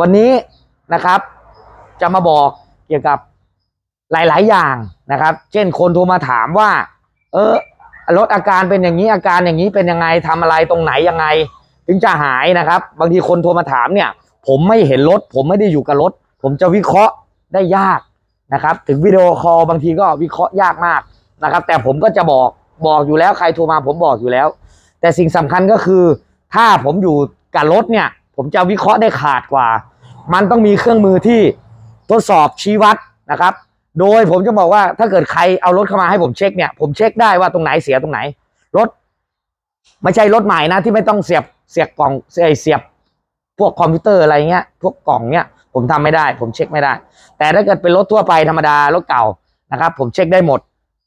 วันนี้นะครับจะมาบอกเกี่ยวกับหลาย ๆ อย่างนะครับ เช่นคนโทรมาถามว่า เออรถอาการเป็นอย่างนี้อาการอย่างนี้เป็นยังไงทำอะไรตรงไหนยังไง ถึงจะหายนะครับ บางทีคนโทรมาถามเนี่ย ผมไม่เห็นรถ ผมไม่ได้อยู่กับรถ ผมจะวิเคราะห์ได้ยากนะครับ ถึงวิดีโอคอลบางทีก็วิเคราะห์ยากมากนะครับ แต่ผมก็จะบอกบอกอยู่แล้วใครโทรมาผมบอกอยู่แล้ว แต่สิ่งสำคัญก็คือ ถ้าผมอยู่กับรถเนี่ย ผมจะวิเคราะห์ได้ขาดกว่า มันต้องมีเครื่องมือที่ทดสอบชี้วัดนะครับ โดยผมจะบอกว่าถ้าเกิดใครเอารถเข้ามาให้ผมเช็คเนี่ย ผมเช็คได้ว่าตรงไหนเสียตรงไหน รถ ไม่ใช่รถใหม่นะที่ไม่ต้องเสียบเสียบกล่องเสียเสียบ พวกคอมพิวเตอร์อะไรเงี้ย พวกกล่องเนี้ยผมทำไม่ได้ ผมเช็คไม่ได้ แต่ถ้าเกิดเป็นรถทั่วไปธรรมดารถเก่านะครับ ผมเช็คได้หมด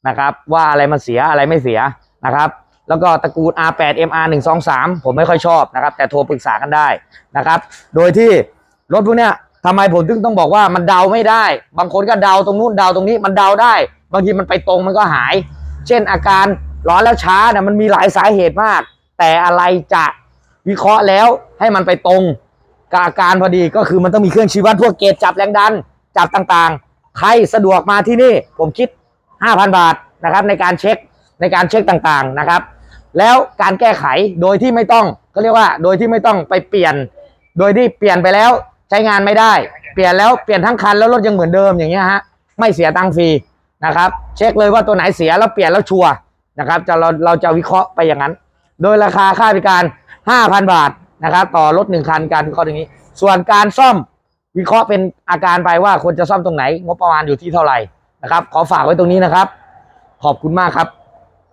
นะครับ ว่าอะไรมันเสียอะไรไม่เสียนะครับ แล้วก็ตระกูล R8 MR 1 2 3ผมไม่ค่อยชอบนะครับ แต่โทรปรึกษากันได้นะครับ โดยที่รถพวกเนี้ยทำไมผมถึงต้องบอกว่ามันเดาไม่ได้ บางคนก็เดาตรงนู้นเดาตรงนี้มันเดาได้ บางทีมันไปตรงมันก็หาย เช่นอาการร้อนแล้วช้าเนี่ยมันมีหลายสาเหตุมาก แต่อะไรจะวิเคราะห์แล้วให้มันไปตรงกับอาการพอดีก็คือมันต้องมีเครื่องชี้วัดพวกเกจจับแรงดัน จับต่างๆ ใครสะดวกมาที่นี่ ผมคิด 5,000 บาทนะครับในการเช็ค ในการเช็คต่างๆนะครับ แล้วการแก้ไขโดยที่ไม่ต้องก็เรียกว่าโดยที่ไม่ต้องไปเปลี่ยน โดยที่เปลี่ยนไปแล้วใช้งานไม่ได้ เปลี่ยนแล้วเปลี่ยนทั้งคันแล้วรถยังเหมือนเดิมอย่างเงี้ยฮะไม่เสียตังค์ฟรีนะครับ เช็คเลยว่าตัวไหนเสียแล้วเปลี่ยนแล้วชัวร์นะครับจะเราเราจะวิเคราะห์ไปอย่างนั้น โดยราคาค่าบริการ 5,000 บาทนะครับ ต่อรถหนึ่งคันการวิเคราะห์อย่างนี้ ส่วนการซ่อมวิเคราะห์เป็นอาการไปว่าควรจะซ่อมตรงไหน งบประมาณอยู่ที่เท่าไหร่นะครับ ขอฝากไว้ตรงนี้นะครับ ขอบคุณมากครับ